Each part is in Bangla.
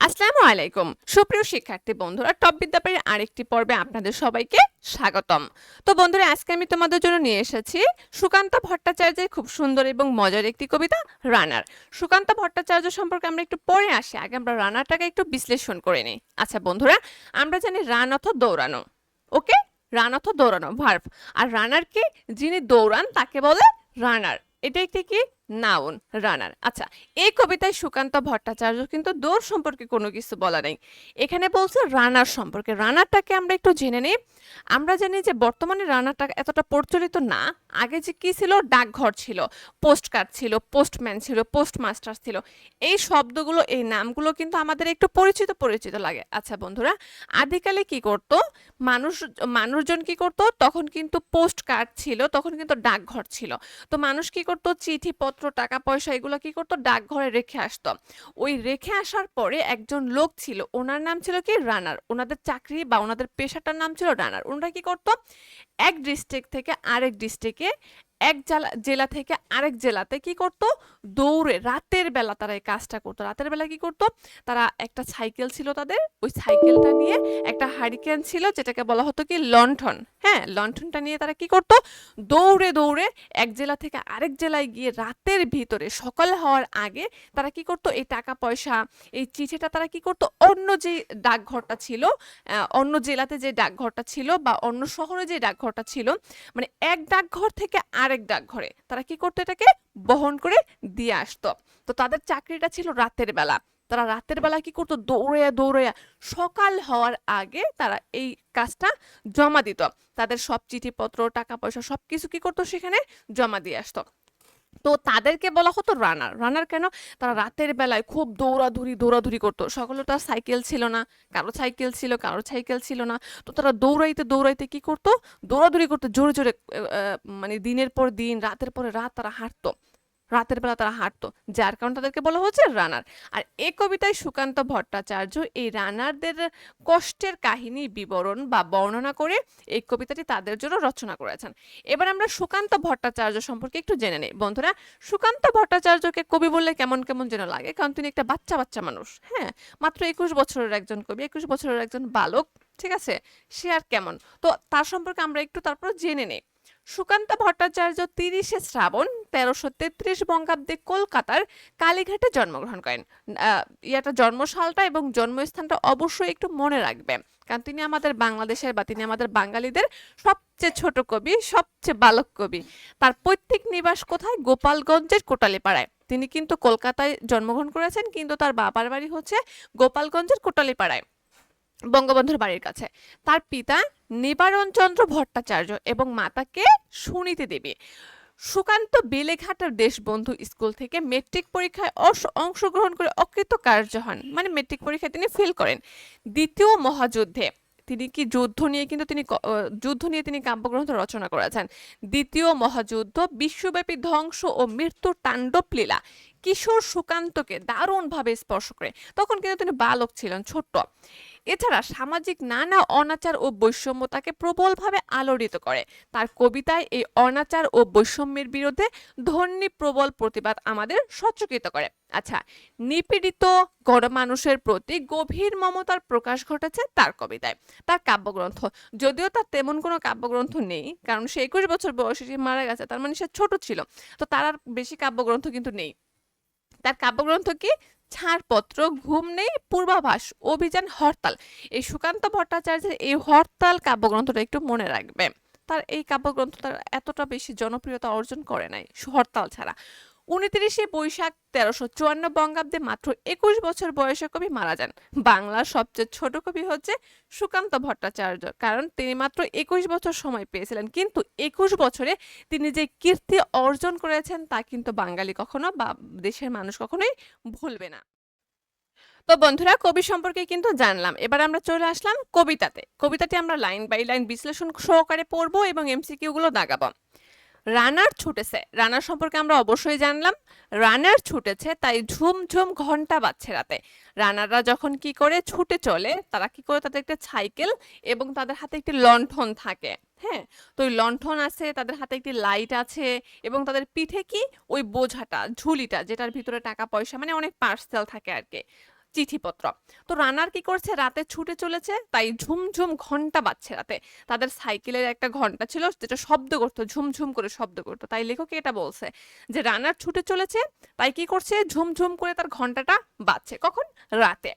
আসসালামু আলাইকুম। সুপ্রিয় শিক্ষার্থী বন্ধুরা, টপ বিদ্যাপীঠের আরেকটি পর্বে আপনাদের সবাইকে স্বাগতম। তো বন্ধুরা, আজকে আমি তোমাদের জন্য নিয়ে এসেছি সুকান্ত ভট্টাচার্যের খুব সুন্দর এবং মজার একটি কবিতা, রানার। সুকান্ত ভট্টাচার্য সম্পর্কে আমরা একটু পরে আসি, আগে আমরা রানারটাকে একটু বিশ্লেষণ করে নিই। আচ্ছা বন্ধুরা, আমরা জানি রান অর্থ দৌড়ানো, ওকে? রান অর্থ দৌড়ানো ভার্ভ আর রানার রানারকে যিনি দৌড়ান, তাকে বলে রানার। এটা একটি কি? Noun, runner. আচ্ছা এই কবিতায় সুকান্ত ভট্টাচার্য কিন্তু দৌড় সম্পর্কে কোনো কিছু বলা নেই। এখানে বলছে রানার সম্পর্কে। রানারটাকে আমরা একটু জেনে নিই। আমরা জানি যে বর্তমানে রানারটা এতটা প্রচলিত না। আগে যে কি ছিল? ডাকঘর ছিল পোস্ট কার্ড ছিল, পোস্টম্যান ছিল, পোস্টমাস্টার ছিল। এই শব্দগুলো, এই নামগুলো কিন্তু আমাদের একটু পরিচিত পরিচিত লাগে। আচ্ছা বন্ধুরা, আদিকালে কি করত? মানুষ, মানুষজন কি করত? তখন কিন্তু পোস্ট কার্ড ছিল, তখন কিন্তু ডাকঘর ছিল। তো মানুষ কি করত? চিঠিপত্র টাকা, পয়সা এগুলো কি করতো? ডাকঘরে রেখে আসতো। ওই রেখে আসার পরে একজন লোক ছিল, ওনার নাম ছিল কি? রানার। ওনাদের চাকরি বা ওনাদের পেশাটার নাম ছিল রানার। ওনারা কি করতো? এক ডিস্ট্রিক্ট থেকে আরেক ডিস্ট্রিক্টে এক জেলা জেলা থেকে আরেক জেলাতে কি করত? দৌড়ে, রাতের বেলা তারা এই কাজটা করতো। রাতের বেলা কি করত? তারা একটা সাইকেল ছিল তাদের। ওই সাইকেলটা নিয়ে একটা হারিকেন ছিল যেটাকে বলা হতো কি লণ্ঠন। হ্যাঁ লণ্ঠনটা নিয়ে তারা কি করত? দৌড়ে দৌড়ে এক জেলা থেকে আরেক জেলায় গিয়ে রাতের ভিতরে সকাল হওয়ার আগে তারা কি করত? এই টাকা পয়সা, এই চিঠিটা তারা কি করত? অন্য যে ডাকঘরটা ছিল অন্য জেলাতে যে ডাকঘরটা ছিল বা অন্য শহরে যে ডাকঘরটা ছিল মানে এক ডাকঘর থেকে আরেক ডাকঘরে তারা কি করতো এটাকে? বহন করে দিয়ে আসতো। তো তাদের চাকরিটা ছিল রাতের বেলা। তারা রাতের বেলা কি করতো? দৌড়ে দৌড়ে সকাল হওয়ার আগে তারা এই কাজটা জমা দিত। তাদের সব চিঠিপত্র, টাকা পয়সা সব কিছু কি করতো সেখানে? জমা দিয়ে আসতো। তো তাদেরকে বলা হতো রানার রানার কেন? তারা রাতের বেলায় খুব দৌড়াদৌড়ি দৌড়াদৌড়ি করতো। সকলে তার সাইকেল ছিল না। কারও সাইকেল ছিল, কারও সাইকেল ছিল না। তো তারা দৌড়াইতে দৌড়াইতে কি করতো? দৌড়াদৌড়ি করতো, জোরে জোরে মানে দিনের পর দিন, রাতের পরে রাত তারা হাঁটতো। রাতের বেলা তারা হাঁটতো, যার কারণে তাদেরকে বলা হচ্ছে রানার। আর এ কবিতায় সুকান্ত ভট্টাচার্য এই রানারদের কষ্টের কাহিনী বিবরণ বা বর্ণনা করে এই কবিতাটি তাদের জন্য রচনা করেছেন। এবার আমরা সুকান্ত ভট্টাচার্য সম্পর্কে একটু জেনে নেই। বন্ধুরা, সুকান্ত ভট্টাচার্যকে কবি বললে কেমন কেমন যেন লাগে? কারণ তিনি একটা বাচ্চা বাচ্চা মানুষ হ্যাঁ? মাত্র একুশ বছরের একজন কবি, একুশ বছরের একজন বালক, ঠিক আছে? সে আর কেমন? তো তার সম্পর্কে আমরা একটু তারপর জেনে নেই। সুকান্ত ভট্টাচার্য তিরিশে শ্রাবণ, তেরোশো তেত্রিশ বঙ্গাব্দে কলকাতার কালীঘাটে জন্মগ্রহণ করেন। ইয়াটা জন্মসালটা এবং জন্মস্থানটা অবশ্যই একটু মনে রাখবে, কারণ তিনি আমাদের বাংলাদেশের বা তিনি আমাদের বাঙালিদের সবচেয়ে ছোট কবি, সবচেয়ে বালক কবি। তার পৈতৃক নিবাস কোথায়? গোপালগঞ্জের কোটালীপাড়ায়। তিনি কিন্তু কলকাতায় জন্মগ্রহণ করেছেন, কিন্তু তার বাবার বাড়ি হচ্ছে গোপালগঞ্জের কোটালীপাড়ায়। বঙ্গবন্ধুর বাড়ির কাছে। তার পিতা নিবারণ চন্দ্র ভট্টাচার্য এবং মাতাকে সুনীতি দেবী। সুকান্ত বেলেঘাটার দেশবন্ধু স্কুল থেকে মেট্রিক পরীক্ষায় অংশগ্রহণ করে অকৃতকার্য হন। মানে মেট্রিক পরীক্ষায় তিনি ফেল করেন। দ্বিতীয় মহাযুদ্ধে তিনি কি যুদ্ধ নিয়ে কিন্তু তিনি যুদ্ধ নিয়ে তিনি কাব্যগ্রন্থ রচনা করেছেন। দ্বিতীয় মহাযুদ্ধ, বিশ্বব্যাপী ধ্বংস ও মৃত্যুর তাণ্ডব লীলা। কিশোর সুকান্তকে দারুণভাবে স্পর্শ করে। তখন কিন্তু তিনি বালক ছিলেন, ছোট্ট। এছাড়া সামাজিক নানা অনাচার ও বৈষম্য তাকে প্রবলভাবে আলোড়িত করে। তার কবিতায় এই অনাচার ও বৈষম্যের বিরুদ্ধে ধ্বনি প্রবল প্রতিবাদ আমাদের সচকিত করে। আচ্ছা নিপীড়িত গণমানুষের প্রতি গভীর মমতার প্রকাশ ঘটেছে তার কবিতায়। তার কাব্যগ্রন্থ। যদিও তার তেমন কোনো কাব্যগ্রন্থ নেই, কারণ সে একুশ বছর বয়সে সে মারা গেছে, তার মানে সে ছোট ছিল। তো তার আর বেশি কাব্যগ্রন্থ কিন্তু নেই। তার কাব্যগ্রন্থ কি? ছাড়পত্র, ঘুম নেই, পূর্বাভাস, অভিযান, হরতাল। এই সুকান্ত ভট্টাচার্যের এই হরতাল কাব্যগ্রন্থটা একটু মনে রাখবে তার এই কাব্যগ্রন্থটা এতটা বেশি জনপ্রিয়তা অর্জন করে নাই, হরতাল ছাড়া। উনত্রিশে বৈশাখ তেরোশো চুয়ান্ন বঙ্গাব্দে মাত্র একুশ বছর বয়সে কবি মারা যান। বাংলার সবচেয়ে ছোট কবি হচ্ছে সুকান্ত ভট্টাচার্য। কারণ তিনি মাত্র একুশ বছর সময় পেয়েছিলেন। কিন্তু একুশ বছরে তিনি যে কীর্তি অর্জন করেছেন তা কিন্তু বাঙালি কখনো বা দেশের মানুষ কখনোই ভুলবে না। তো বন্ধুরা, কবি সম্পর্কে কিন্তু জানলাম। এবার আমরা চলে আসলাম কবিতাতে। কবিতাটি আমরা লাইন বাই লাইন বিশ্লেষণ সহকারে পড়ব এবং এমসিকিউ গুলো দাগাবো। রানার ছুটেছে। রানার সম্পর্কে আমরা অবশ্যই জানলাম। রানার ছুটেছে, তাই ঝুম ঝুম ঘণ্টা বাজছে রাতে। রানাররা যখন কি করে ছুটে চলে, তারা কি করে তাদের একটা সাইকেল এবং তাদের হাতে একটি লণ্ঠন থাকে হ্যাঁ? তো ওই লণ্ঠন আছে, তাদের হাতে একটি লাইট আছে এবং তাদের পিঠে কি? ওই বোঝাটা, ঝুলিটা, যেটার ভিতরে টাকা পয়সা মানে অনেক পার্সেল থাকে আর কি। চিঠিপত্র। তো রানার কি করছে? রাতে ছুটে চলেছে, তাই ঝুমঝুম ঘণ্টা বাজছে রাতে। তাদের সাইকেলের একটা ঘণ্টা ছিল, যেটা শব্দ করতো, ঝুমঝুম করে শব্দ করতো। তাই লেখক এটা বলছে যে, রানার ছুটে চলেছে, তাই কি করছে? ঝুমঝুম করে তার ঘন্টাটা বাজছে। কখন? রাতে।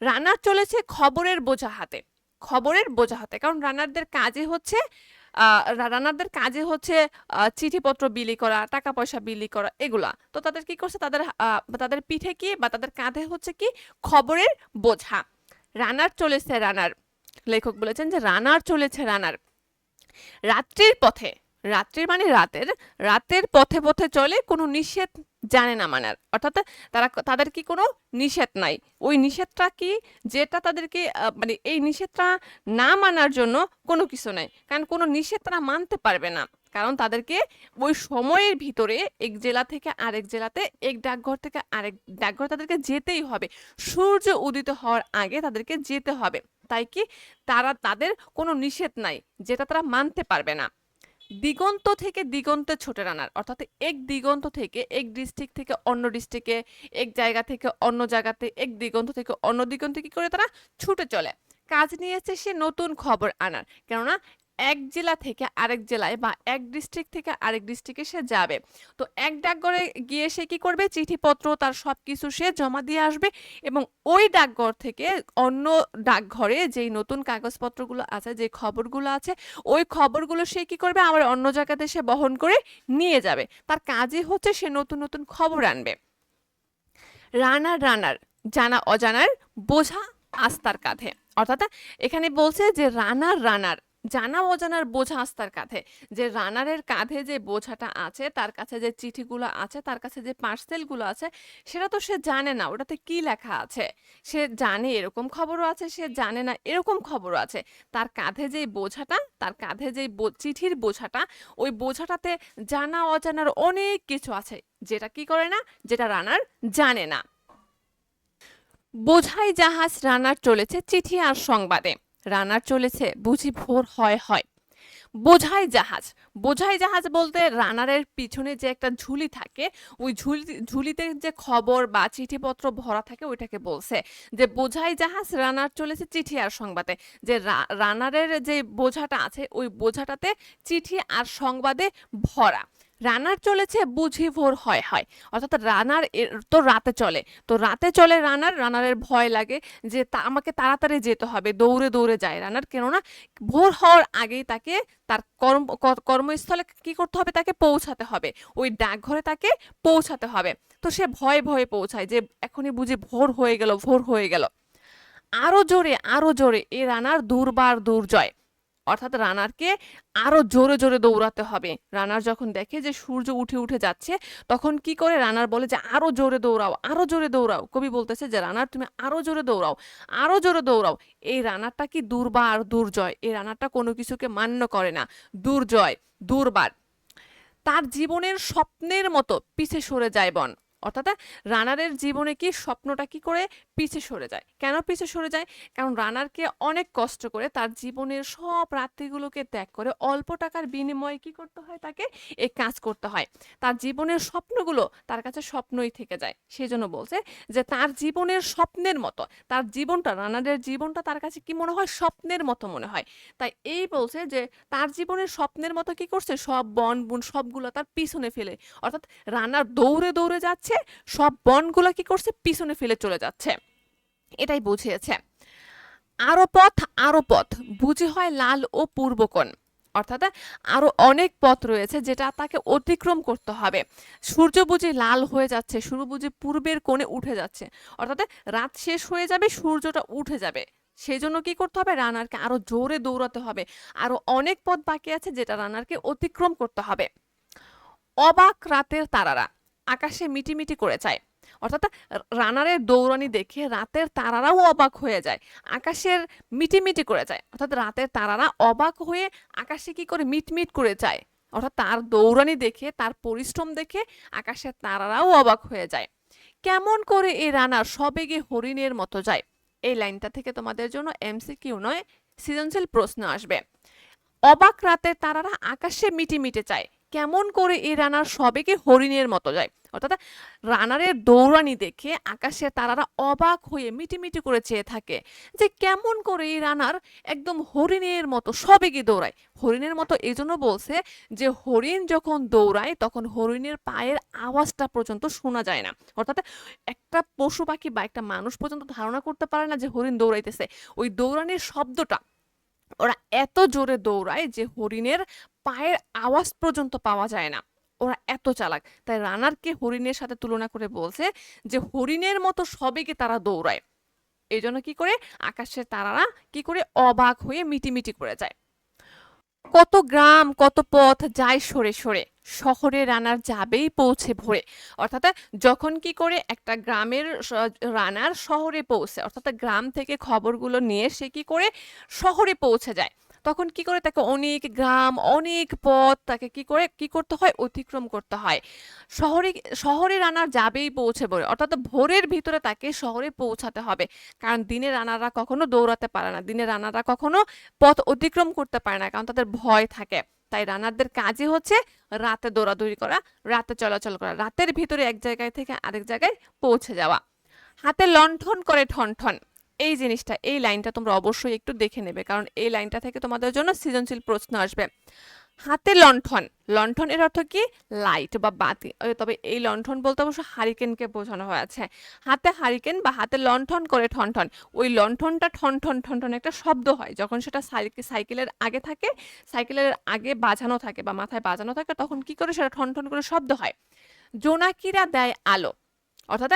রানার চলেছে খবরের বোঝা হাতে, খবরের বোঝা হাতে। কারণ রানারদের কাজে হচ্ছে রানারদের কাজে হচ্ছে চিঠিপত্র বিলি করা টাকা পয়সা বিলি করা, এগুলা। তো তাদের কি করছে? তাদের তাদের পিঠে কি বা তাদের কাঁধে হচ্ছে কি খবরের বোঝা। রানার চলেছে রানার। লেখক বলেছেন যে রানার চলেছে রানার। রাত্রির পথে, রাত্রির মানে রাতের রাতের পথে পথে চলে কোনো নিষেধ জানে না মানার। অর্থাৎ তারা তাদের কি কোনো নিষেধ নাই। ওই নিষেধটা কি? যেটা তাদেরকে মানে এই নিষেধটা না মানার জন্য কোনো কিছু নাই। কারণ কোনো নিষেধ তারা মানতে পারবে না। কারণ তাদেরকে ওই সময়ের ভিতরে এক জেলা থেকে আরেক জেলাতে, এক ডাকঘর থেকে আরেক ডাকঘর তাদেরকে যেতেই হবে। সূর্য উদিত হওয়ার আগে তাদেরকে যেতে হবে। তাই কি? তারা, তাদের কোনো নিষেধ নাই, যেটা তারা মানতে পারবে না। দিগন্ত থেকে দিগন্তে ছোটে রানার, অর্থাৎ এক দিগন্ত থেকে এক ডিস্ট্রিক্ট থেকে অন্য ডিস্ট্রিক্টে এক জায়গা থেকে অন্য জায়গাতে, এক দিগন্ত থেকে অন্য দিগন্তে কি করে তারা ছুটে চলে। কাজ নিয়েছে সে নতুন খবর আনার, কেননা এক জেলা থেকে আরেক জেলায় বা এক ডিস্ট্রিক্ট থেকে আরেক ডিস্ট্রিক্টে সে যাবে। তো এক ডাকঘরে গিয়ে সে কি করবে? চিঠিপত্র, তার সব কিছু সে জমা দিয়ে আসবে এবং ওই ডাকঘর থেকে অন্য ডাকঘরে যেই নতুন কাগজপত্রগুলো আছে, যে খবরগুলো আছে, ওই খবরগুলো সে কি করবে? আবার অন্য জায়গাতে সে বহন করে নিয়ে যাবে। তার কাজই হচ্ছে সে নতুন নতুন খবর আনবে। রানার রানার, জানা, অজানার বোঝা আস্তার কাঁধে। অর্থাৎ এখানে বলছে যে রানার রানার জানা অজানার বোঝা আস্তার কাঁধে। যে রানারের কাঁধে যে বোঝাটা আছে, তার কাছে যে চিঠিগুলো আছে, তার কাছে যে পার্সেলগুলো আছে, সেটা তো সে জানে না। ওটাতে কি লেখা আছে? সে জানে এরকম খবরও আছে, সে জানে না এরকম খবরও আছে। তার কাঁধে যেই বোঝাটা, তার কাঁধে বো- চিঠির বোঝাটা, ওই বোঝাটাতে জানা অজানার অনেক কিছু আছে। যেটা কি করে না? যেটা রানার জানে না। বোঝাই জাহাজ রানার চলেছে চিঠি আর সংবাদে। রানার চলেছে, বুঝি ভোর হয় হয়। বোঝাই জাহাজ বোঝাই জাহাজ বলতে রানারের পিছনে যে একটা ঝুলি থাকে, ওই ঝুলি, ঝুলিতে যে খবর বা চিঠিপত্র ভরা থাকে, ওইটাকে বলছে। যে বোঝাই জাহাজ, রানার চলেছে চিঠি আর সংবাদে। যে রানারের যে বোঝাটা আছে, ওই বোঝাটাতে চিঠি আর সংবাদে ভরা। রানার চলেছে বুঝি ভোর হয় হয়। অর্থাৎ রানার তো রাতে চলে। তো রাতে চলে রানার, রানারের ভয় লাগে যে তা, আমাকে তাড়াতাড়ি যেতে হবে, দৌড়ে দৌড়ে যায় রানার। কেননা ভোর হওয়ার আগেই তাকে তার কর্ম কর্মস্থলে কি করতে হবে? তাকে পৌঁছাতে হবে। ওই ডাকঘরে তাকে পৌঁছাতে হবে। তো সে ভয়ে ভয়ে পৌঁছায় যে এখনই বুঝি ভোর হয়ে গেল, ভোর হয়ে গেল। আরও জোরে আরও জোরে এ রানার দুর্বার দুর্জয়। অর্থাৎ রানারকে আরও জোরে জোরে দৌড়াতে হবে। রানার যখন দেখে যে সূর্য উঠে উঠে যাচ্ছে, তখন কি করে রানার বলে যে, আরও জোরে দৌড়াও, আরও জোরে দৌড়াও। কবি বলতেছে যে, রানার, তুমি আরও জোরে দৌড়াও, আরও জোরে দৌড়াও। এই রানারটা কি দুর্বার দুর্জয়? এই রানারটা কোনো কিছুকে মান্য করে না। দুর্জয়, দুর্বার। তার জীবনের স্বপ্নের মতো পিছে সরে যায় বন। অর্থাৎ রানারের জীবনে কি স্বপ্নটা কি করে পিছে সরে যায়? কেন পিছে সরে যায়? কারণ রানারকে অনেক কষ্ট করে তার জীবনের সব রাত্রিগুলোকে ত্যাগ করে অল্প টাকার বিনিময়ে কি করতে হয়? তাকে এই কাজ করতে হয়। তার জীবনের স্বপ্নগুলো তার কাছে স্বপ্নই থেকে যায়। সেই জন্য বলছে যে তার জীবনের স্বপ্নের মতো, তার জীবনটা, রানারের জীবনটা তার কাছে কি মনে হয়? স্বপ্নের মতো মনে হয়। তাই এই বলছে যে তার জীবনের স্বপ্নের মতো কি করছে? সব বন বুন সবগুলো তার পিছনে ফেলে। অর্থাৎ রানার দৌড়ে দৌড়ে যাচ্ছে সব বনগুলো কি করছে? পিছনে ফেলে চলে যাচ্ছে। এটাই বুঝিয়েছে। আরও পথ আরও পথ। বুঝি হয় লাল ও পূর্বকোণ অর্থাৎ আরও অনেক পথ রয়েছে যেটা তাকে অতিক্রম করতে হবে। সূর্য বুঝি লাল হয়ে যাচ্ছে, সূর্য বুঝি পূর্বের কোণে উঠে যাচ্ছে। অর্থাৎ রাত শেষ হয়ে যাবে, সূর্যটা উঠে যাবে। সেই জন্য কি করতে হবে? রানারকে আরও জোরে দৌড়াতে হবে। আরও অনেক পথ বাকি আছে যেটা রানারকে অতিক্রম করতে হবে। অবাক রাতের তারারা। আকাশে মিটিমিটি করে যায় অর্থাৎ রানারের দৌড়ানি দেখে রাতের তারারাও অবাক হয়ে যায়। আকাশের মিটিমিটি করে যায় অর্থাৎ রাতের তারারা অবাক হয়ে আকাশে কি করে মিটমিট করে যায় অর্থাৎ তার দৌড়ানি দেখে, তার পরিশ্রম দেখে আকাশের তারারাও অবাক হয়ে যায়। কেমন করে এই রানার সবেগে হরিণের মতো যায়? এই লাইনটা থেকে তোমাদের জন্য এমসিকিউ নয়, সৃজনশীল প্রশ্ন আসবে। অবাক রাতের তারারা আকাশে মিটিমিটে চায়। কেমন করে এই রানার সবেগে হরিণের মতো যায়? অর্থাৎ রানারের দৌড়ানি দেখে আকাশে তারারা অবাক হয়ে মিটিমিটি করে চেয়ে থাকে যে কেমন করে এই রানার একদম হরিণের মতো সবেগে দৌড়ায়। হরিণের মতো এই জন্য বলছে যে হরিণ যখন দৌড়ায় তখন হরিণের পায়ের আওয়াজটা পর্যন্ত শোনা যায় না। অর্থাৎ একটা পশু পাখি বা একটা মানুষ পর্যন্ত ধারণা করতে পারে না যে হরিণ দৌড়াইতেছে। ওই দৌড়ানির শব্দটা ওরা এত জোরে দৌড়ায় যে হরিণের পায়ের আওয়াজ পর্যন্ত পাওয়া যায় না। ওরা এত চালাক। তাই রানারকে হরিণের সাথে তুলনা করে বলছে যে হরিণের মতো সবেকে তারা দৌড়ায়। এই জন্য কি করে? আকাশের তারারা কি করে? অবাক হয়ে মিটিমিটি করে যায়। কত গ্রাম, কত পথ যায় সরে সরে। শহরে রানার যাবেই পৌঁছে ভরে। অর্থাৎ যখন কি করে একটা গ্রামের রানার শহরে পৌঁছে, অর্থাৎ গ্রাম থেকে খবরগুলো নিয়ে সে কি করে শহরে পৌঁছে যায়। তখন কি করে তাকে অনেক গ্রাম, অনেক পথ তাকে কি করে, কি করতে হয়? অতিক্রম করতে হয়। শহরে শহরে রানার যাবেই পৌঁছে ভোরে অর্থাৎ ভোরের ভিতরে তাকে শহরে পৌঁছাতে হবে। কারণ দিনে রানাররা কখনো দৌড়াতে পারে না। দিনে রানাররা কখনো পথ অতিক্রম করতে পারে না কারণ তাদের ভয় থাকে। তাই রানারদের কাজই হচ্ছে রাতে দৌড়াদৌড়ি করা, রাতে চলাচল করা, রাতের ভিতরে এক জায়গায় থেকে আরেক জায়গায় পৌঁছে যাওয়া। হাতে লণ্ঠন করে ঠনঠন। এই জিনিসটা, এই লাইনটা তোমরা অবশ্যই একটু দেখে নেবে, কারণ এই লাইনটা থেকে তোমাদের জন্য সৃজনশীল প্রশ্ন আসবে। হাতে লণ্ঠন লণ্ঠন এর অর্থ কি? লাইট বা বাতি। তবে এই লণ্ঠন বলতে অবশ্য হারিকেনকে বোঝানো হয়েছে। হাতে হারিকেন বা হাতে লণ্ঠন করে ঠনঠন, ওই লণ্ঠনটা ঠন ঠন ঠন ঠন একটা শব্দ হয়। যখন সেটা সাইকে- সাইকেলের আগে থাকে, সাইকেলের আগে বাজানো থাকে বা মাথায় বাজানো থাকে, তখন কি করে সেটা ঠন ঠন করে শব্দ হয়? জোনাকিরা দেয় আলো। অর্থাৎ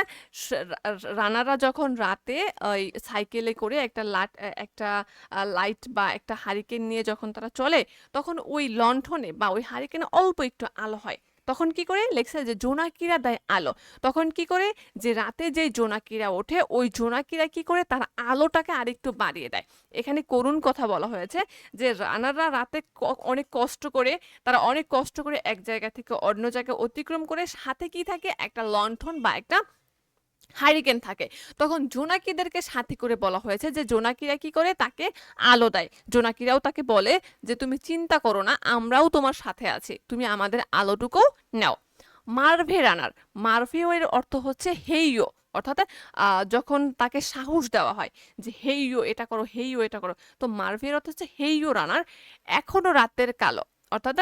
রানারা যখন রাতে ওই সাইকেলে করে একটা লাট একটা লাইট বা একটা হারিকেন নিয়ে যখন তারা চলে, তখন ওই লণ্ঠনে বা ওই হারিকেনে অল্প একটু আলো হয়। তখন কি করে? লেখছে যে, জোনাকিরা দেয় আলো। তখন কি করে? যে, রাতে যে জোনাকিরা ওঠে, ওই জোনাকিরা কি করে? তার আলোটাকে আরেকটু বাড়িয়ে দেয়। এখানে করুণ কথা বলা হয়েছে যে, রানাররা রাতে অনেক কষ্ট করে, তারা অনেক কষ্ট করে এক জায়গা থেকে অন্য জায়গায় অতিক্রম করে, সাথে কি থাকে? একটা লণ্ঠন বা একটা হারিকেন থাকে। তখন জোনাকিদেরকে সাথী করে বলা হয়েছে যে জোনাকিরা কি করে? তাকে আলো দেয়। জোনাকিরাও তাকে বলে যে, তুমি চিন্তা করো না, আমরাও তোমার সাথে আছি। তুমি আমাদের আলোটুকু নাও। মার্ভে রানার। মার্ভেও এর অর্থ হচ্ছে হেইও অর্থাৎ যখন তাকে সাহস দেওয়া হয় যে হেইও এটা করো হেইও এটা করো। তো মার্ভের অর্থ হচ্ছে হেইও রানার, এখনও রাতের কালো। অর্থাৎ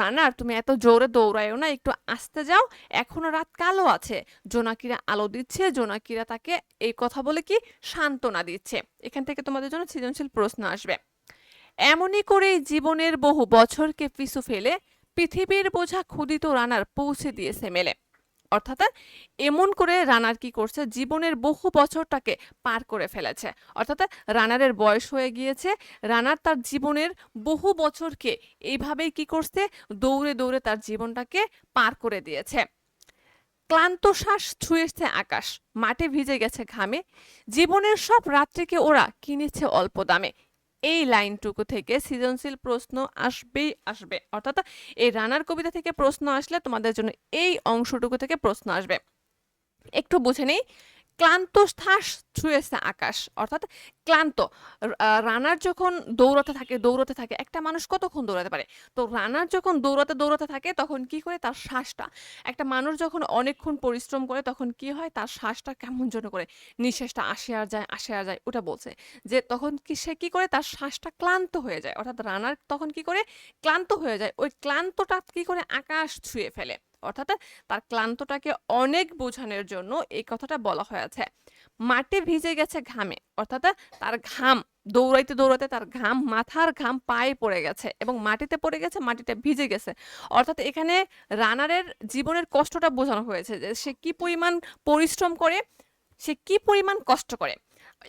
রানার তুমি এত জোরে দৌড়ায়ও না, একটু আসতে যাও। এখনও রাত কালো আছে। জোনাকিরা আলো দিচ্ছে, জোনাকিরা তাকে এই কথা বলে কি সান্ত্বনা দিচ্ছে। এখান থেকে তোমাদের জন্য সৃজনশীল প্রশ্ন আসবে। এমনই করে জীবনের বহু বছরকে পিছু ফেলে পৃথিবীর বোঝা ক্ষুদিত রানার পৌঁছে দিয়েছে মেলে। অর্থাৎ এমন করে রানার কি করছে, জীবনের বহু বছরটাকে পার করে ফেলেছে। অর্থাৎ রানারের বয়স হয়ে গিয়েছে, রানার তার জীবনের বহু বছরকে এইভাবেই কি করছে, দৌড়ে দৌড়ে তার জীবনটাকে পার করে দিয়েছে। ক্লান্ত শ্বাস ছুঁয়েছে আকাশ, মাঠে ভিজে গেছে ঘামে, জীবনের সব রাত্রিকে ওরা কিনেছে অল্প দামে। এই লাইনটুকু থেকে সৃজনশীল প্রশ্ন আসবেই আসবে। অর্থাৎ এই রানার কবিতা থেকে প্রশ্ন আসলে তোমাদের জন্য এই অংশটুকু থেকে প্রশ্ন আসবে। একটু বুঝে নেই? ক্লান্ত শ্বাস ছুঁয়েছে আকাশ, অর্থাৎ ক্লান্ত। রানার যখন দৌড়াতে থাকে দৌড়াতে থাকে, একটা মানুষ কতক্ষণ দৌড়াতে পারে? তো রানার যখন দৌড়াতে দৌড়াতে থাকে, তখন কি করে? তার শ্বাসটা। একটা মানুষ যখন অনেকক্ষণ পরিশ্রম করে, তখন কি হয়? তার শ্বাসটা কেমন জন্য করে, নিঃশ্বাসটা আসে আর যায়, আসে আর যায়, ওটা বলছে। যে তখন কি সে কি করে? তার শ্বাসটা ক্লান্ত হয়ে যায়। অর্থাৎ রানার তখন কি করে? ক্লান্ত হয়ে যায়। ওই ক্লান্তটা কি করে? আকাশ ছুঁয়ে ফেলে। অর্থাৎ তার ক্লান্তটাকে অনেক বোঝানোর জন্য এই কথাটা বলা হয়েছে। মাটি ভিজে গেছে ঘামে, অর্থাৎ তার ঘাম, দৌড়াইতে দৌড়াতে তার ঘাম, মাথার ঘাম পায়ে পড়ে গেছে এবং মাটিতে পড়ে গেছে মাটিতে ভিজে গেছে। অর্থাৎ এখানে রানারের জীবনের কষ্টটা বোঝানো হয়েছে যে সে কি পরিমাণ পরিশ্রম করে, সে কি পরিমাণ কষ্ট করে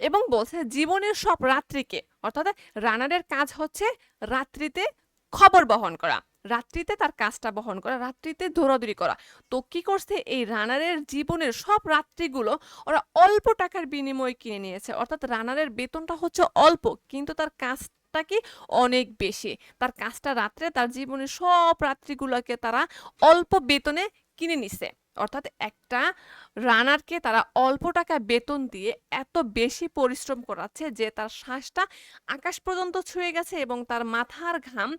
এবং বলছে জীবনের সব রাত্রিকে, অর্থাৎ রানারের কাজ হচ্ছে রাত্রিতে খবর বহন করা, রাত্রিতে তার কাজটা বহন করা, রাত্রিতে দৌড়াদৌড়ি করা। তো কি করছে? এই রানারের জীবনের সব রাত্রিগুলো ওরা অল্প টাকার বিনিময়ে কিনে নিয়েছে। অর্থাৎ রানারের বেতনটা হচ্ছে অল্প, কিন্তু তার কাজটা কি অনেক বেশি। তার কাজটা রাত্রে, তার জীবনের সব রাত্রিগুলোকে তারা অল্প বেতনে কিনে নিছে। অর্থাৎ একটা রানারকে তারা অল্প টাকা বেতন দিয়ে এত বেশি পরিশ্রম করাচ্ছে যে তার শ্বাসটা আকাশ পর্যন্ত ছুঁয়ে গেছে এবং তার মাথার ঘাম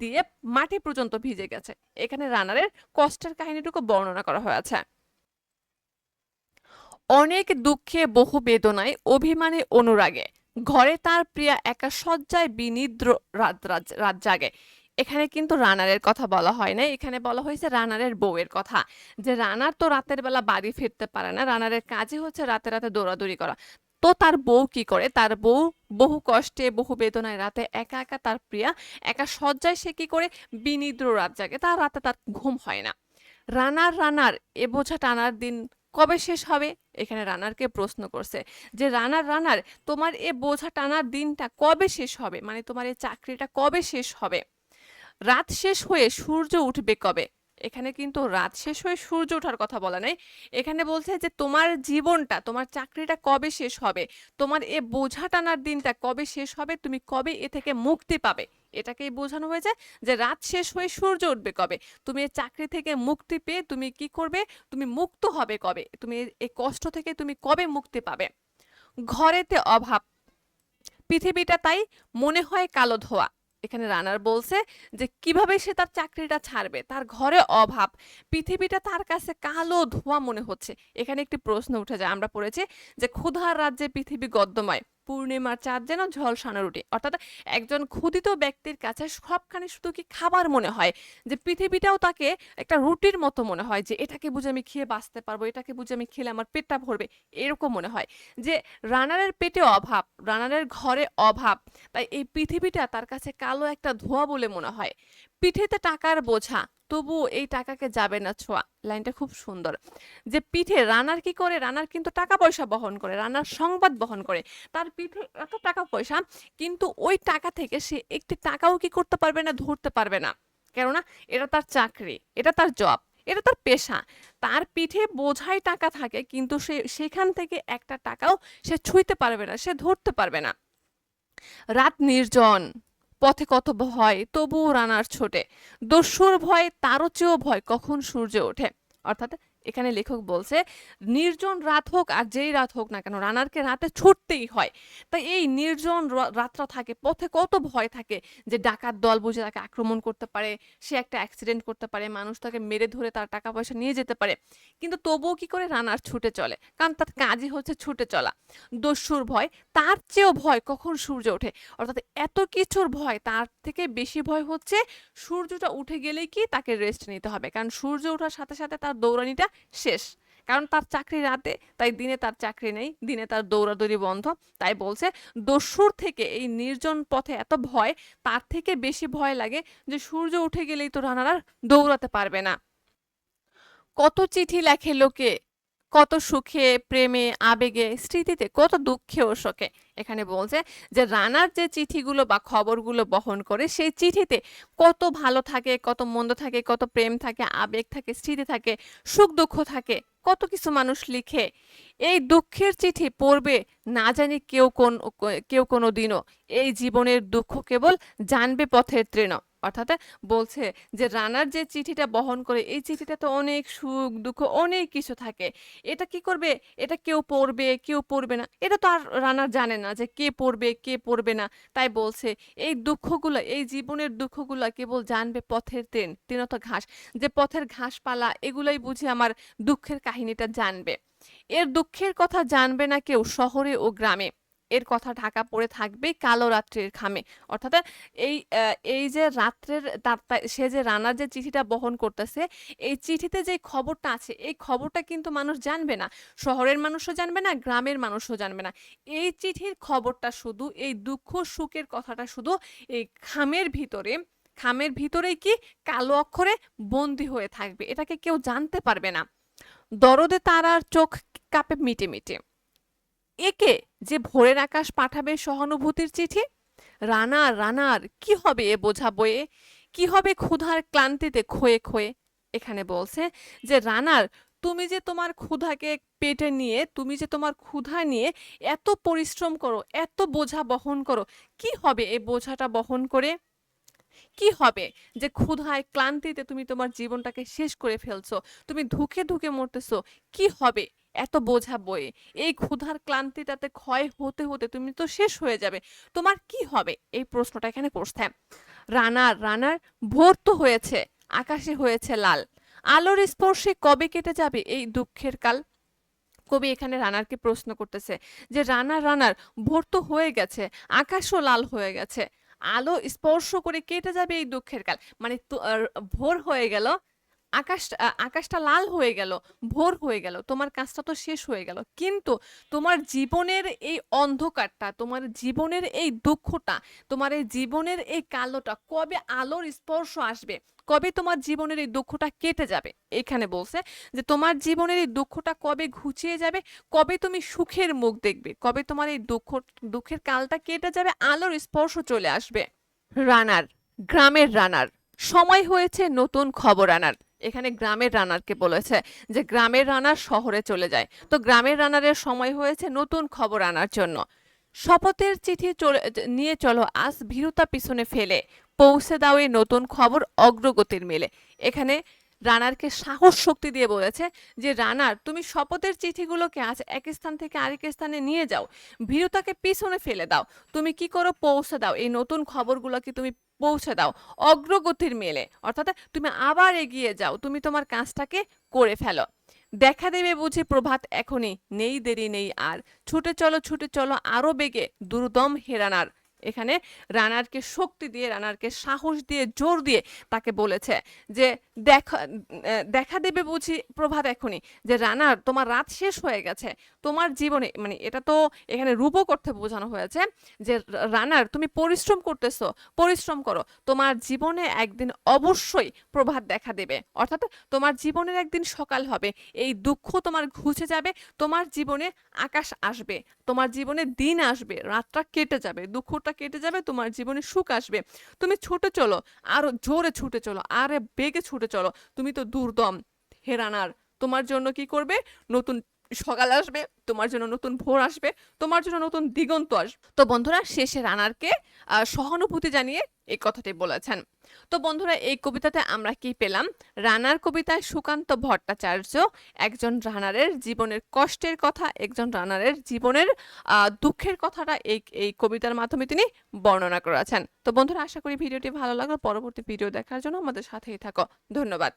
দিয়ে মাটি পর্যন্ত ভিজে গেছে। এখানে রানারের কষ্টের কাহিনীটুকু বর্ণনা করা হয়েছে। অনেক দুঃখে বহু বেদনায় অভিমানে অনুরাগে। ঘরে তার প্রিয়া একা শয্যায় বিনিদ্র রাত রাত জাগে। এখানে কিন্তু রানারের কথা বলা হয় না। এখানে বলা হয়েছে রানারের বউয়ের কথা। যে রানার তো রাতের বেলা বাড়ি ফিরতে পারে না। রানারের কাজই হচ্ছে রাতে রাতে দৌড়াদৌড়ি করা। তো তার বউ কি করে? তার বউ বহু কষ্টে, বহু বেদনায় রাতে একা একা তার প্রিয়া, একা শয্যায় সে কি করে? বিনিদ্র রাত জাগে। তার রাতে তার ঘুম হয় না। রানার রানার, এ বোঝা টানার দিন কবে শেষ হবে? এখানে রানারকে প্রশ্ন করছে যে, রানার রানার, তোমার এ বোঝা টানার দিনটা কবে শেষ হবে? মানে তোমার এই চাকরিটা কবে শেষ হবে? রাত শেষ হয়ে সূর্য উঠবে কবে? এখানে কিন্তু রাত শেষ হয়ে সূর্য ওঠার কথা বলা নেই। এখানে বলছে যে তোমার জীবনটা, তোমার চাকরিটা কবে শেষ হবে? তোমার এ বোঝা টানার দিনটা কবে শেষ হবে? তুমি কবে এ থেকে মুক্তি পাবে? এটাকেই বোঝানো হয়েছে যে রাত শেষ হয়ে সূর্য উঠবে কবে? তুমি এই চাকরি থেকে মুক্তি পেয়ে তুমি কি করবে? তুমি মুক্ত হবে কবে? তুমি এ- এই কষ্ট থেকে তুমি কবে মুক্তি পাবে? ঘরেতে অভাব। পৃথিবীটা তাই মনে হয় কালো ধোয়া। এখানে রানার বলছে যে, কীভাবে সে তার চাকরিটা ছাড়বে? তার ঘরে অভাব। পৃথিবীটা তার কাছে কালো ধোয়া মনে হচ্ছে। এখানে একটি প্রশ্ন উঠে যায়। আমরা পড়েছি যে, ক্ষুধার রাজ্যে পৃথিবী গদ্যময়। পূর্ণিমার চাঁদ যেন ঝলসানো রুটি। অর্থাৎ একজন ক্ষুদিত ব্যক্তির কাছে সবখানে শুধু কি খাবার মনে হয়? যে পৃথিবীটাও তাকে একটা রুটির মতো মনে হয় যে এটাকে বুঝে আমি খেয়ে বাঁচতে পারব, এটাকে বুঝে আমি খেলে আমার পেটটা ভরবে, এরকম মনে হয়। যে রানারের পেটে অভাব, রানারের ঘরে অভাব, তাই এই পৃথিবীটা তার কাছে কালো একটা ধোঁয়া বলে মনে হয়। পিঠেতে টাকার বোঝা তবু এই টাকাকে যাবে না ছোঁয়া। লাইনটা খুব সুন্দর। যে পিঠে রানার কি করে? রানার কিন্তু টাকা পয়সা বহন করে, রানার সংবাদ বহন করে। তার পিঠে এত টাকা পয়সা কিন্তু ওই টাকা থেকে সে একটি টাকাও কি করতে পারবে না, ধরতে পারবে না। কেননা এটা তার চাকরি, এটা তার জব, এটা তার পেশা। তার পিঠে বোঝাই টাকা থাকে, কিন্তু সে সেখান থেকে একটা টাকাও সে ছুঁইতে পারবে না, সে ধরতে পারবে না। রাত নির্জন। পথে কত ভয়, তবুও রানার ছোটে। দস্যুর ভয়, তারও চেয়েও ভয় কখন সূর্য ওঠে। অর্থাৎ এখানে লেখক বলছে, নির্জন রাত হোক আর যেই রাত হোক না কেন, রানারকে রাতে ছুটতেই হয়। তাই এই নির্জন রাতটা থাকে, পথে কত ভয় থাকে যে ডাকাত দল বুঝে তাকে আক্রমণ করতে পারে, সে একটা অ্যাক্সিডেন্ট করতে পারে, মানুষ তাকে মেরে ধরে তার টাকা পয়সা নিয়ে যেতে পারে। কিন্তু তবুও কি করে রানার ছুটে চলে? কারণ তার কাজই হচ্ছে ছুটে চলা। দস্যুর ভয়, তার চেয়েও ভয় কখন সূর্য ওঠে? অর্থাৎ এত কিছুর ভয়, তার থেকে বেশি ভয় হচ্ছে সূর্যটা উঠে গেলেই কি তাকে রেস্ট নিতে হবে। কারণ সূর্য ওঠার সাথে সাথে তার দৌড়ানিটা শেষ। কারণ তার চাকরি রাতে, তাই দিনে তার চাকরি নেই, দিনে তার দৌড়াদৌড়ি বন্ধ। তাই বলছে, দস্যুর থেকে এই নির্জন পথে এত ভয়, তার থেকে বেশি ভয় লাগে যে সূর্য উঠে গেলেই তো রানারা দৌড়াতে পারবে না। কত চিঠি লেখে লোকে কত সুখে, প্রেমে, আবেগে, স্মৃতিতে কত দুঃখে ও শোকে। এখানে বলছে যে, রানার যে চিঠিগুলো বা খবরগুলো বহন করে, সেই চিঠিতে কত ভালো থাকে, কত মন্দ থাকে, কত প্রেম থাকে, আবেগ থাকে, স্মৃতি থাকে, সুখ দুঃখ থাকে, কত কিছু মানুষ লিখে এই দুঃখের চিঠি পড়বে না জানি কেউ কোন, কেউ কোনো দিনও। এই জীবনের দুঃখ কেবল জানবে পথের তৃণ। অর্থাৎ বলছে যে রানার যে চিঠিটা বহন করে, এই চিঠিটা তো অনেক সুখ, দুঃখ, অনেক কিছু থাকে। এটা কি করবে? এটা কেউ পড়বে কেউ পড়বে না। এটা তো আর রানার জানে না যে কে পড়বে কে পড়বে না। তাই বলছে, এই দুঃখগুলো, এই জীবনের দুঃখগুলো কেবল জানবে পথের ট্রেন ট্রেনত ঘাস। যে পথের ঘাসপালা, এগুলোই বুঝে আমার দুঃখের কাহিনীটা জানবে। এর দুঃখের কথা জানবে না কেউ শহরে ও গ্রামে। এর কথা ঢাকা পড়ে থাকবে কালো রাত্রির খামে। অর্থাৎ, এই এই যে রাত্রের তার সে যে রানার যে চিঠিটা বহন করতেছে, এই চিঠিতে যে খবরটা আছে, এই খবরটা কিন্তু মানুষ জানবে না। শহরের মানুষও জানবে না, গ্রামের মানুষও জানবে না। এই চিঠির খবরটা শুধু, এই দুঃখ সুখের কথাটা শুধু, এই খামের ভিতরে, খামের ভিতরেই কি কালো অক্ষরে বন্দি হয়ে থাকবে? এটাকে কেউ জানতে পারবে না। দরদে তারার চোখ কাঁপে মিটে মিটে। একে যে ভোরের আকাশ পাঠাবে সহানুভূতির চিঠি? রানার রানার, কি হবে এ বোঝা বয়ে কি হবে ক্ষুধার ক্লান্তিতে ক্ষয়ে ক্ষয়ে? এখানে বলছে যে, রানার, তুমি যে তোমার ক্ষুধাকে পেটে নিয়ে, তুমি যে তোমার ক্ষুধা নিয়ে এত পরিশ্রম করো, এত বোঝা বহন করো, কি হবে এই বোঝাটা বহন করে? কি হবে যে ক্ষুধায় ক্লান্তিতে তুমি তোমার জীবনটাকে শেষ করে ফেলছো? তুমি ধুকে ধুকে মরতেছো, কি হবে এত বোঝা বয়ে এই ক্ষুধার ক্লান্তিটাতে ক্ষয় হতে হতে তুমি তো শেষ হয়ে যাবে। তোমার কি হবে? এই প্রশ্নটা এখানে করছে। রানার রানার ভোর তো হয়েছে, আকাশে হয়েছে লাল। আলোর স্পর্শে কবে কেটে যাবে এই দুঃখের কাল? কবি এখানে রানারকে প্রশ্ন করতেছে যে রানার রানার, ভোর তো হয়ে গেছে, আকাশও লাল হয়ে গেছে। আলো স্পর্শ করে কেটে যাবে এই দুঃখের কাল। মানে ভোর হয়ে গেল আকাশ আকাশটা লাল হয়ে গেল, ভোর হয়ে গেল, তোমার কাজটা তো শেষ হয়ে গেল। কিন্তু তোমার জীবনের এই অন্ধকারটা, তোমার জীবনের এই দুঃখটা, তোমার এই জীবনের এই কালোটা কবে আলোর স্পর্শ আসবে? কবে তোমার জীবনের এই দুঃখটা কেটে যাবে? এখানে বলছে যে তোমার জীবনের এই দুঃখটা কবে ঘুচিয়ে যাবে? কবে তুমি সুখের মুখ দেখবে? কবে তোমার এই দুঃখ দুঃখের কালটা কেটে যাবে? আলোর স্পর্শ চলে আসবে। রানার, গ্রামের রানার, সময় হয়েছে নতুন খবর আনার। এখানে গ্রামের রানারকে বলেছে যে গ্রামের রানার শহরে চলে যায়। তো গ্রামের রানারের সময় হয়েছে নতুন খবর আনার জন্য। শপথের চিঠি নিয়ে চলো, আজ ভীরুতা পিছনে ফেলে। পৌঁছে দাও এই নতুন খবর অগ্রগতির মেলে। এখানে রানারকে সাহস শক্তি দিয়ে বলেছে যে, রানার, তুমি শপথের চিঠিগুলোকে আজ এক স্থান থেকে আরেক স্থানে নিয়ে যাও। ভীরুতাকে পিছনে ফেলে দাও। তুমি কি করো? পৌঁছে দাও। এই নতুন খবরগুলোকে তুমি পৌঁছে দাও। অগ্রগতির মেলে। অর্থাৎ তুমি আবার এগিয়ে যাও। তুমি তোমার কাজটাকে করে ফেলো। দেখা দেবে বুঝি প্রভাত এখনই নেই, দেরি নেই আর। ছুটে চলো ছুটে চলো, আরও বেগে। দুর্দম হেরানার এখানে রানারকে শক্তি দিয়ে, রানারকে সাহস দিয়ে, জোর দিয়ে তাকে বলেছে যে দেখা দেখা দেবে বুঝি প্রভাত এখনই যে রানার তোমার রাত শেষ হয়ে গেছে। তোমার জীবনে মানে এটা তো এখানে রূপক অর্থে বোঝানো হয়েছে যে রানার তুমি পরিশ্রম করতেছো, পরিশ্রম করো। তোমার জীবনে একদিন অবশ্যই প্রভাত দেখা দেবে। অর্থাৎ তোমার জীবনের একদিন সকাল হবে। এই দুঃখ তোমার ঘুচে যাবে, তোমার জীবনে আকাশ আসবে, তোমার জীবনে দিন আসবে, রাতটা কেটে যাবে, দুঃখটা কেটে যাবে, তোমার জীবনে সুখ আসবে। তুমি ছুটে চলো, আরও জোরে ছুটে চলো, আরে বেগে ছুটে চলো। তুমি তো দুর্দম হেরানার তোমার জন্য কি করবে? নতুন সকাল আসবে, তোমার জন্য নতুন ভোর আসবে, তোমার জন্য নতুন দিগন্ত আসবে। তো বন্ধুরা, শেষে রানারকে সহানুভূতি জানিয়ে এই কথাটি বলেছেন। তো বন্ধুরা, এই কবিতাতে আমরা কি পেলাম? রানার কবিতায় সুকান্ত ভট্টাচার্য একজন রানারের জীবনের কষ্টের কথা, একজন রানারের জীবনের দুঃখের কথাটা এই এই কবিতার মাধ্যমে তিনি বর্ণনা করেছেন। তো বন্ধুরা, আশা করি ভিডিওটি ভালো লাগল। পরবর্তী ভিডিও দেখার জন্য আমাদের সাথেই থাকো। ধন্যবাদ।